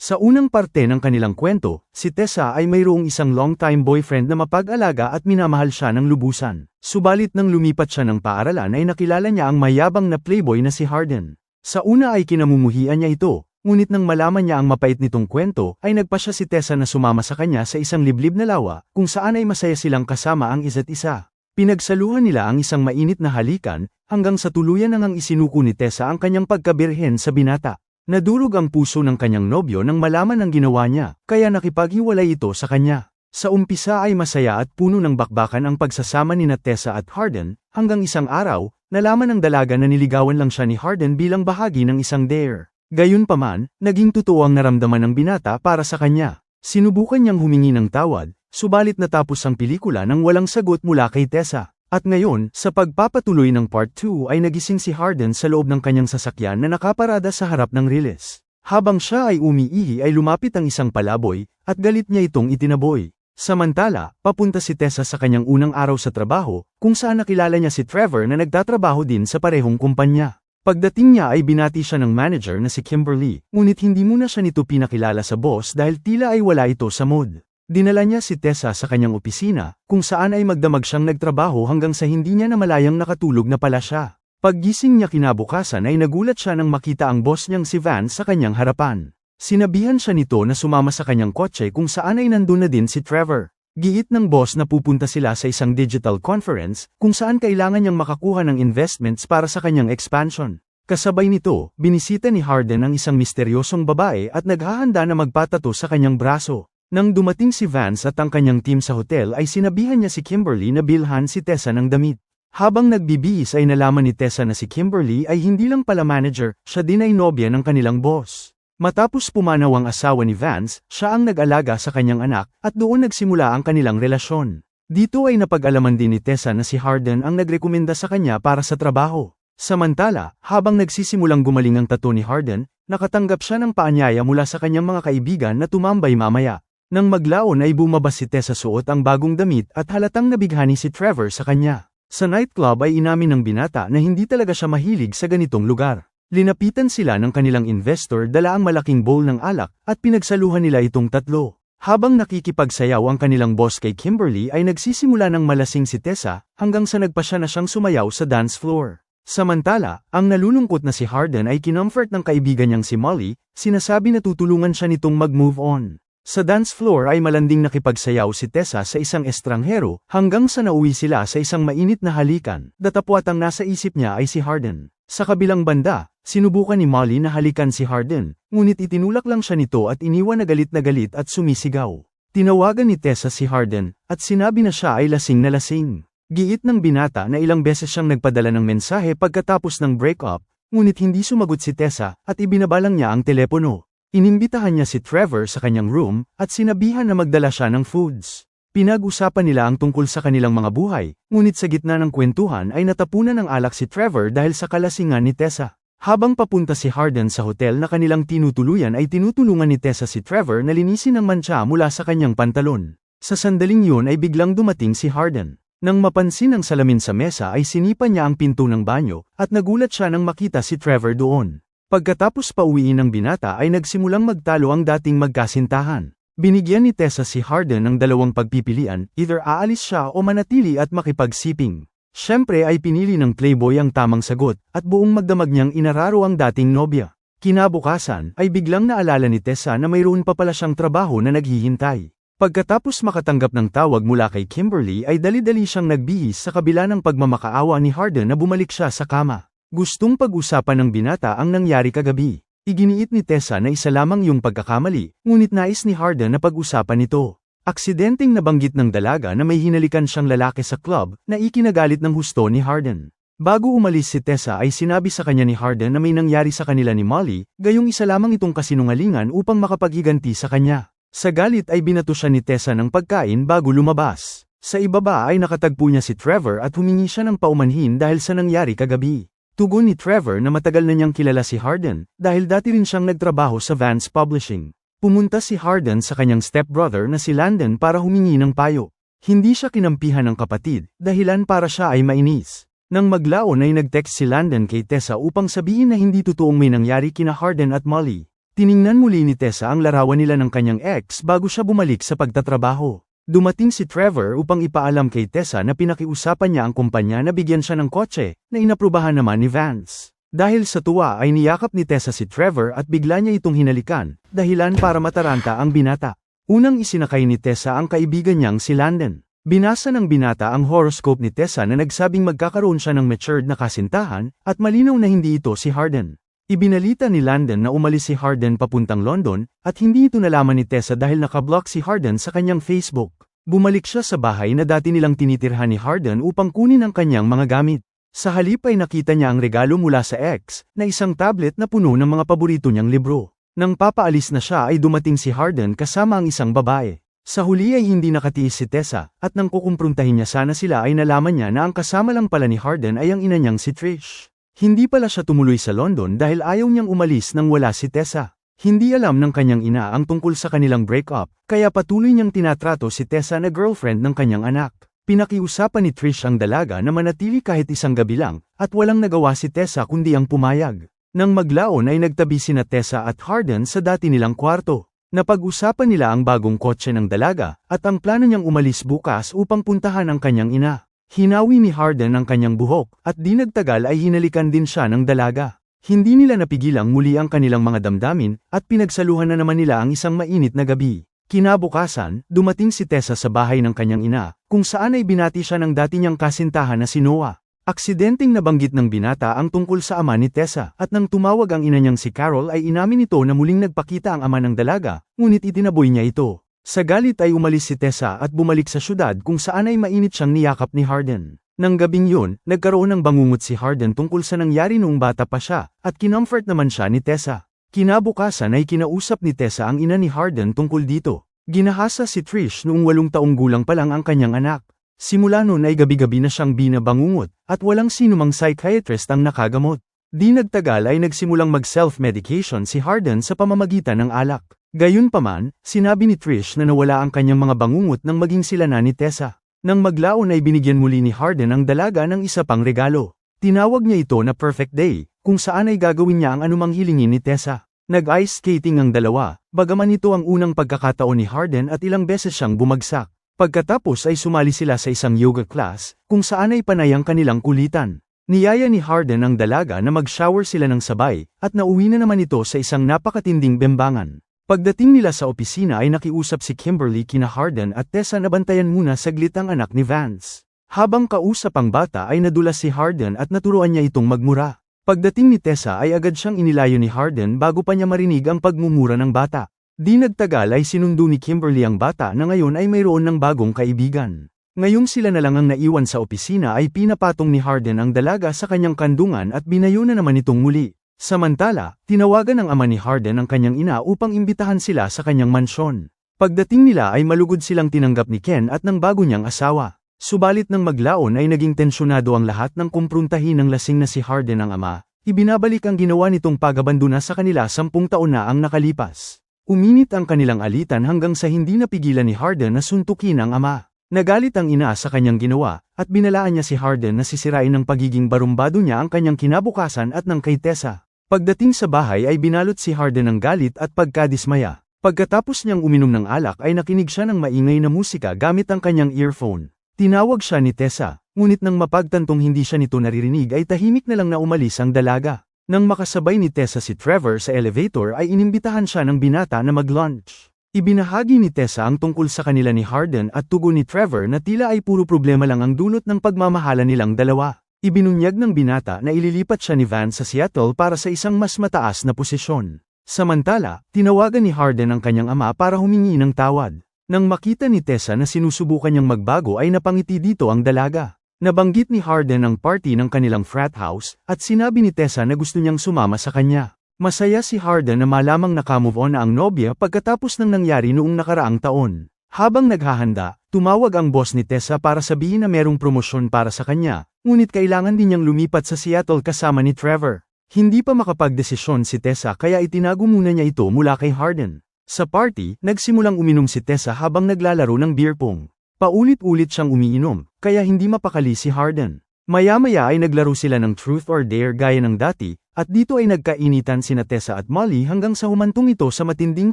Sa unang parte ng kanilang kwento, si Tessa ay mayroong isang long-time boyfriend na mapag-alaga at minamahal siya ng lubusan. Subalit nang lumipat siya ng paaralan ay nakilala niya ang mayabang na playboy na si Harden. Sa una ay kinamumuhian niya ito, ngunit nang malaman niya ang mapait nitong kwento, ay nagpa siya si Tessa na sumama sa kanya sa isang liblib na lawa, kung saan ay masaya silang kasama ang isa't isa. Pinagsaluhan nila ang isang mainit na halikan, hanggang sa tuluyan nang ang isinuko ni Tessa ang kanyang pagkabirhen sa binata. Nadurog ang puso ng kanyang nobyo nang malaman ang ginawa niya, kaya nakipaghiwalay ito sa kanya. Sa umpisa ay masaya at puno ng bakbakan ang pagsasama ni Tessa at Harden, hanggang isang araw, nalaman ng dalaga na niligawan lang siya ni Harden bilang bahagi ng isang dare. Gayunpaman, naging totoo ang naramdaman ng binata para sa kanya. Sinubukan niyang humingi ng tawad, subalit natapos ang pelikula nang walang sagot mula kay Tessa. At ngayon, sa pagpapatuloy ng Part 2 ay nagising si Harden sa loob ng kanyang sasakyan na nakaparada sa harap ng riles. Habang siya ay umiihi ay lumapit ang isang palaboy, at galit niya itong itinaboy. Samantala, papunta si Tessa sa kanyang unang araw sa trabaho, kung saan nakilala niya si Trevor na nagtatrabaho din sa parehong kumpanya. Pagdating niya ay binati siya ng manager na si Kimberly, ngunit hindi muna siya nito pinakilala sa boss dahil tila ay wala ito sa mood. Dinala niya si Tessa sa kanyang opisina, kung saan ay magdamag siyang nagtrabaho hanggang sa hindi niya namalayang nakatulog na pala siya. Paggising niya kinabukasan ay nagulat siya nang makita ang boss niyang si Van sa kanyang harapan. Sinabihan siya nito na sumama sa kanyang kotse kung saan ay nandun na din si Trevor. Giit ng boss na pupunta sila sa isang digital conference, kung saan kailangan niyang makakuha ng investments para sa kanyang expansion. Kasabay nito, binisita ni Harden ang isang misteryosong babae at naghahanda na magpatato sa kanyang braso. Nang dumating si Vance at ang kanyang team sa hotel ay sinabihan niya si Kimberly na bilhan si Tessa ng damit. Habang nagbibihis ay nalaman ni Tessa na si Kimberly ay hindi lang pala manager, siya din ay nobya ng kanilang boss. Matapos pumanaw ang asawa ni Vance, siya ang nag-alaga sa kanyang anak, at doon nagsimula ang kanilang relasyon. Dito ay napag-alaman din ni Tessa na si Harden ang nagrekomenda sa kanya para sa trabaho. Samantala, habang nagsisimulang gumaling ang tato ni Harden, nakatanggap siya ng paanyaya mula sa kanyang mga kaibigan na tumambay mamaya. Nang maglaon ay bumaba si Tessa suot ang bagong damit at halatang nabighani si Trevor sa kanya. Sa nightclub ay inamin ng binata na hindi talaga siya mahilig sa ganitong lugar. Linapitan sila ng kanilang investor dala ang malaking bowl ng alak at pinagsaluhan nila itong tatlo. Habang nakikipagsayaw ang kanilang boss kay Kimberly ay nagsisimula ng malasing si Tessa hanggang sa nagpa siya na siyang sumayaw sa dance floor. Samantala, ang nalulungkot na si Harden ay kinomfort ng kaibigan niyang si Molly, sinasabi na tutulungan siya nitong mag-move on. Sa dance floor ay malanding nakipagsayaw si Tessa sa isang estranghero, hanggang sa nauwi sila sa isang mainit na halikan, datapwat ang nasa isip niya ay si Harden. Sa kabilang banda, sinubukan ni Molly na halikan si Harden, ngunit itinulak lang siya nito at iniwan na galit na galit at sumisigaw. Tinawagan ni Tessa si Harden, at sinabi na siya ay lasing na lasing. Giit ng binata na ilang beses siyang nagpadala ng mensahe pagkatapos ng breakup, ngunit hindi sumagot si Tessa at ibinabalang niya ang telepono. Inimbitahan niya si Trevor sa kanyang room, at sinabihan na magdala siya ng foods. Pinag-usapan nila ang tungkol sa kanilang mga buhay, ngunit sa gitna ng kwentuhan ay natapunan ng alak si Trevor dahil sa kalasingan ni Tessa. Habang papunta si Harden sa hotel na kanilang tinutuluyan ay tinutulungan ni Tessa si Trevor na linisin ang mancha mula sa kanyang pantalon. Sa sandaling yun ay biglang dumating si Harden. Nang mapansin ang salamin sa mesa ay sinipa niya ang pinto ng banyo, at nagulat siya nang makita si Trevor doon. Pagkatapos pauwiin ng binata ay nagsimulang magtalo ang dating magkasintahan. Binigyan ni Tessa si Harden ng dalawang pagpipilian, either aalis siya o manatili at makipagsiping. Siyempre ay pinili ng playboy ang tamang sagot, at buong magdamag niyang inararo ang dating nobya. Kinabukasan, ay biglang naalala ni Tessa na mayroon pa pala siyang trabaho na naghihintay. Pagkatapos makatanggap ng tawag mula kay Kimberly ay dali-dali siyang nagbihis sa kabila ng pagmamakaawa ni Harden na bumalik siya sa kama. Gustong pag-usapan ng binata ang nangyari kagabi. Iginiit ni Tessa na isa lamang yung pagkakamali, ngunit nais ni Harden na pag-usapan ito. Aksidenteng nabanggit ng dalaga na may hinalikan siyang lalaki sa club na ikinagalit ng husto ni Harden. Bago umalis si Tessa ay sinabi sa kanya ni Harden na may nangyari sa kanila ni Molly, gayong isa lamang itong kasinungalingan upang makapaghiganti sa kanya. Sa galit ay binato siya ni Tessa ng pagkain bago lumabas. Sa ibaba ay nakatagpo niya si Trevor at humingi siya ng paumanhin dahil sa nangyari kagabi. Tugon ni Trevor na matagal na niyang kilala si Harden, dahil dati rin siyang nagtrabaho sa Vance Publishing. Pumunta si Harden sa kanyang stepbrother na si Landon para humingi ng payo. Hindi siya kinampihan ng kapatid, dahilan para siya ay mainis. Nang maglaon ay nag-text si Landon kay Tessa upang sabihin na hindi totoong may nangyari kina Harden at Molly. Tiningnan muli ni Tessa ang larawan nila ng kanyang ex bago siya bumalik sa pagtatrabaho. Dumating si Trevor upang ipaalam kay Tessa na pinakiusapan niya ang kumpanya na bigyan siya ng kotse, na inaprubahan naman ni Vance. Dahil sa tuwa ay niyakap ni Tessa si Trevor at bigla niya itong hinalikan, dahilan para mataranta ang binata. Unang isinakay ni Tessa ang kaibigan niyang si Landon. Binasa ng binata ang horoscope ni Tessa na nagsabing magkakaroon siya ng matured na kasintahan, at malinaw na hindi ito si Harden. Ibinalita ni Landon na umalis si Harden papuntang London, at hindi ito nalaman ni Tessa dahil nakablock si Harden sa kanyang Facebook. Bumalik siya sa bahay na dati nilang tinitirhan ni Harden upang kunin ang kanyang mga gamit. Sa halip ay nakita niya ang regalo mula sa ex, na isang tablet na puno ng mga paborito niyang libro. Nang papaalis na siya ay dumating si Harden kasama ang isang babae. Sa huli ay hindi nakatiis si Tessa, at nang kukumprontahin niya sana sila ay nalaman niya na ang kasama lang pala ni Harden ay ang ina niyang si Trish. Hindi pala siya tumuloy sa London dahil ayaw niyang umalis nang wala si Tessa. Hindi alam ng kanyang ina ang tungkol sa kanilang breakup, kaya patuloy niyang tinatrato si Tessa na girlfriend ng kanyang anak. Pinakiusapan ni Trish ang dalaga na manatili kahit isang gabi lang, at walang nagawa si Tessa kundi ang pumayag. Nang maglaon ay nagtabi sina Tessa at Harden sa dati nilang kwarto. Napag-usapan nila ang bagong kotse ng dalaga, at ang plano niyang umalis bukas upang puntahan ang kanyang ina. Hinawi ni Harden ang kanyang buhok, at di nagtagal ay hinalikan din siya ng dalaga. Hindi nila napigilang muli ang kanilang mga damdamin, at pinagsaluhan na naman nila ang isang mainit na gabi. Kinabukasan, dumating si Tessa sa bahay ng kanyang ina, kung saan ay binati siya ng dati niyang kasintahan na si Noah. Aksidenteng nabanggit ng binata ang tungkol sa ama ni Tessa, at nang tumawag ang ina niyang si Carol ay inamin nito na muling nagpakita ang ama ng dalaga, ngunit itinaboy niya ito. Sa galit ay umalis si Tessa at bumalik sa syudad kung saan ay mainit siyang niyakap ni Harden. Nang gabing yun, nagkaroon ng bangungot si Harden tungkol sa nangyari noong bata pa siya, at kinomfort naman siya ni Tessa. Kinabukasan ay kinausap ni Tessa ang ina ni Harden tungkol dito. Ginahasa si Trish noong walong taong gulang pa lang ang kanyang anak. Simula noon ay gabi-gabi na siyang binabangungot, at walang sinumang psychiatrist ang nakagamot. Di nagtagal ay nagsimulang mag-self-medication si Harden sa pamamagitan ng alak. Gayunpaman, sinabi ni Trish na nawala ang kanyang mga bangungot nang maging sila na ni Tessa. Nang maglaon ay binigyan muli ni Harden ang dalaga ng isa pang regalo. Tinawag niya ito na perfect day, kung saan ay gagawin niya ang anumang hilingin ni Tessa. Nag-ice skating ang dalawa, bagaman ito ang unang pagkakataon ni Harden at ilang beses siyang bumagsak. Pagkatapos ay sumali sila sa isang yoga class, kung saan ay panay ang kanilang kulitan. Niyaya ni Harden ang dalaga na mag-shower sila ng sabay, at nauwi na naman ito sa isang napakatinding bembangan. Pagdating nila sa opisina ay nakiusap si Kimberly kina Harden at Tessa na bantayan muna saglit ang anak ni Vance. Habang kausap ang bata ay nadulas si Harden at naturuan niya itong magmura. Pagdating ni Tessa ay agad siyang inilayo ni Harden bago pa niya marinig ang pagmumura ng bata. Di nagtagal ay sinundo ni Kimberly ang bata na ngayon ay mayroon ng bagong kaibigan. Ngayong sila na lang ang naiwan sa opisina ay pinapatong ni Harden ang dalaga sa kanyang kandungan at binayo na naman itong muli. Samantala, tinawagan ng ama ni Harden ang kanyang ina upang imbitahan sila sa kanyang mansyon. Pagdating nila ay malugod silang tinanggap ni Ken at ng bago niyang asawa. Subalit nang maglaon ay naging tensyonado ang lahat ng kumpruntahin ng lasing na si Harden ang ama, ibinabalik ang ginawa nitong pagabandona sa kanila sampung taon na ang nakalipas. Uminit ang kanilang alitan hanggang sa hindi napigilan ni Harden na suntukin ang ama. Nagalit ang ina sa kanyang ginawa, at binalaan niya si Harden na sisirain ng pagiging barumbado niya ang kanyang kinabukasan at ng kay Tessa. Pagdating sa bahay ay binalot si Harden ng galit at pagkadismaya. Pagkatapos niyang uminom ng alak ay nakinig siya ng maingay na musika gamit ang kanyang earphone. Tinawag siya ni Tessa, ngunit nang mapagtantong hindi siya nito naririnig ay tahimik na lang na umalis ang dalaga. Nang makasabay ni Tessa si Trevor sa elevator ay inimbitahan siya ng binata na mag-lunch. Ibinahagi ni Tessa ang tungkol sa kanila ni Harden at tugon ni Trevor na tila ay puro problema lang ang dulot ng pagmamahala nilang dalawa. Ibinunyag ng binata na ililipat siya ni Van sa Seattle para sa isang mas mataas na posisyon. Samantala, tinawagan ni Harden ang kanyang ama para humingi ng tawad. Nang makita ni Tessa na sinusubukan niyang magbago ay napangiti dito ang dalaga. Nabanggit ni Harden ang party ng kanilang frat house, at sinabi ni Tessa na gusto niyang sumama sa kanya. Masaya si Harden na malamang nakamove on na ang nobya pagkatapos ng nangyari noong nakaraang taon. Habang naghahanda, tumawag ang boss ni Tessa para sabihin na merong promosyon para sa kanya, Ngunit kailangan din niyang lumipat sa Seattle kasama ni Trevor. Hindi pa makapagdesisyon si Tessa kaya itinago muna niya ito mula kay Harden. Sa party, nagsimulang uminom si Tessa habang naglalaro ng beer pong. Paulit-ulit siyang umiinom, kaya hindi mapakali si Harden. Maya-maya ay naglaro sila ng Truth or Dare gaya ng dati, At dito ay nagkainitan sina Tessa at Molly hanggang sa humantong ito sa matinding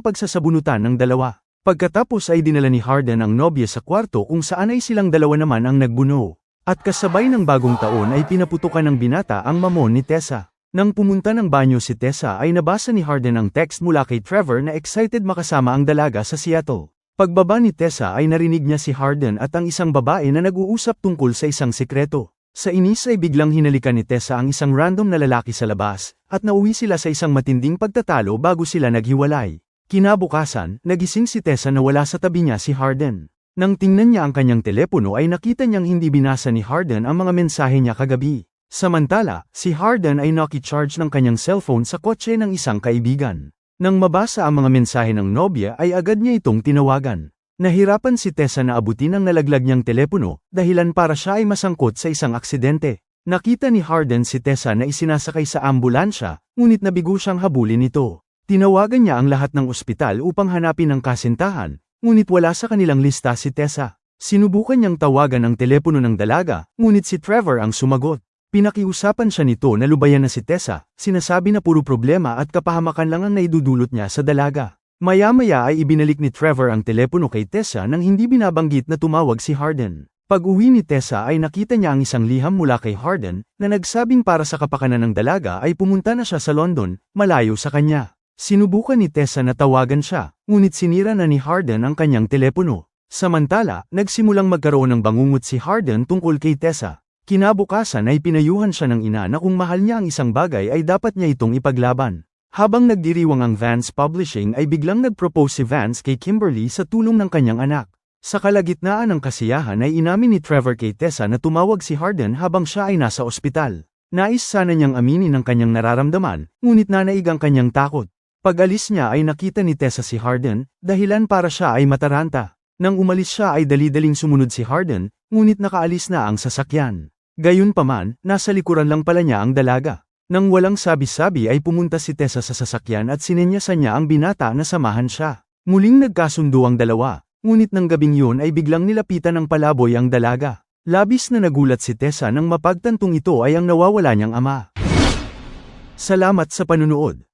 pagsasabunutan ng dalawa. Pagkatapos ay dinala ni Harden ang nobya sa kwarto kung saan ay silang dalawa naman ang nagbuno. At kasabay ng bagong taon ay pinaputukan ng binata ang mamon ni Tessa. Nang pumunta ng banyo si Tessa ay nabasa ni Harden ang text mula kay Trevor na excited makasama ang dalaga sa Seattle. Pagbaba ni Tessa ay narinig niya si Harden at ang isang babae na nag-uusap tungkol sa isang sikreto. Sa inis ay biglang hinalikan ni Tessa ang isang random na lalaki sa labas, at nauwi sila sa isang matinding pagtatalo bago sila naghiwalay. Kinabukasan, nagising si Tessa na wala sa tabi niya si Harden. Nang tingnan niya ang kanyang telepono ay nakita niyang hindi binasa ni Harden ang mga mensahe niya kagabi. Samantala, si Harden ay nakicharge ng kanyang cellphone sa kotse ng isang kaibigan. Nang mabasa ang mga mensahe ng nobya ay agad niya itong tinawagan. Nahirapan si Tessa na abutin ang nalaglag niyang telepono, dahilan para siya ay masangkot sa isang aksidente. Nakita ni Harden si Tessa na isinasakay sa ambulansya, ngunit nabigo siyang habulin ito. Tinawagan niya ang lahat ng ospital upang hanapin ang kasintahan, ngunit wala sa kanilang lista si Tessa. Sinubukan niyang tawagan ang telepono ng dalaga, ngunit si Trevor ang sumagot. Pinakiusapan siya nito na lubayan na si Tessa, sinasabi na puro problema at kapahamakan lang ang naidudulot niya sa dalaga. Maya-maya ay ibinalik ni Trevor ang telepono kay Tessa nang hindi binabanggit na tumawag si Harden. Pag-uwi ni Tessa ay nakita niya ang isang liham mula kay Harden na nagsabing para sa kapakanan ng dalaga ay pumunta na siya sa London, malayo sa kanya. Sinubukan ni Tessa na tawagan siya, ngunit sinira na ni Harden ang kanyang telepono. Samantala, nagsimulang magkaroon ng bangungot si Harden tungkol kay Tessa. Kinabukasan ay pinayuhan siya ng ina na kung mahal niya ang isang bagay ay dapat niya itong ipaglaban. Habang nagdiriwang ang Vance Publishing ay biglang nagpropose si Vance kay Kimberly sa tulong ng kanyang anak. Sa kalagitnaan ng kasiyahan ay inamin ni Trevor kay Tessa na tumawag si Harden habang siya ay nasa ospital. Nais sana niyang aminin ang kanyang nararamdaman, ngunit nanaig ang kanyang takot. Pag-alis niya ay nakita ni Tessa si Harden, dahilan para siya ay mataranta. Nang umalis siya ay dali-daling sumunod si Harden, ngunit nakaalis na ang sasakyan. Gayunpaman, nasa likuran lang pala niya ang dalaga. Nang walang sabi-sabi ay pumunta si Tessa sa sasakyan at sinenyasan niya ang binata na samahan siya. Muling nagkasundo ang dalawa, ngunit ng gabing yun ay biglang nilapitan ng palaboy ang dalaga. Labis na nagulat si Tessa nang mapagtantong ito ay ang nawawala niyang ama. Salamat sa panunood.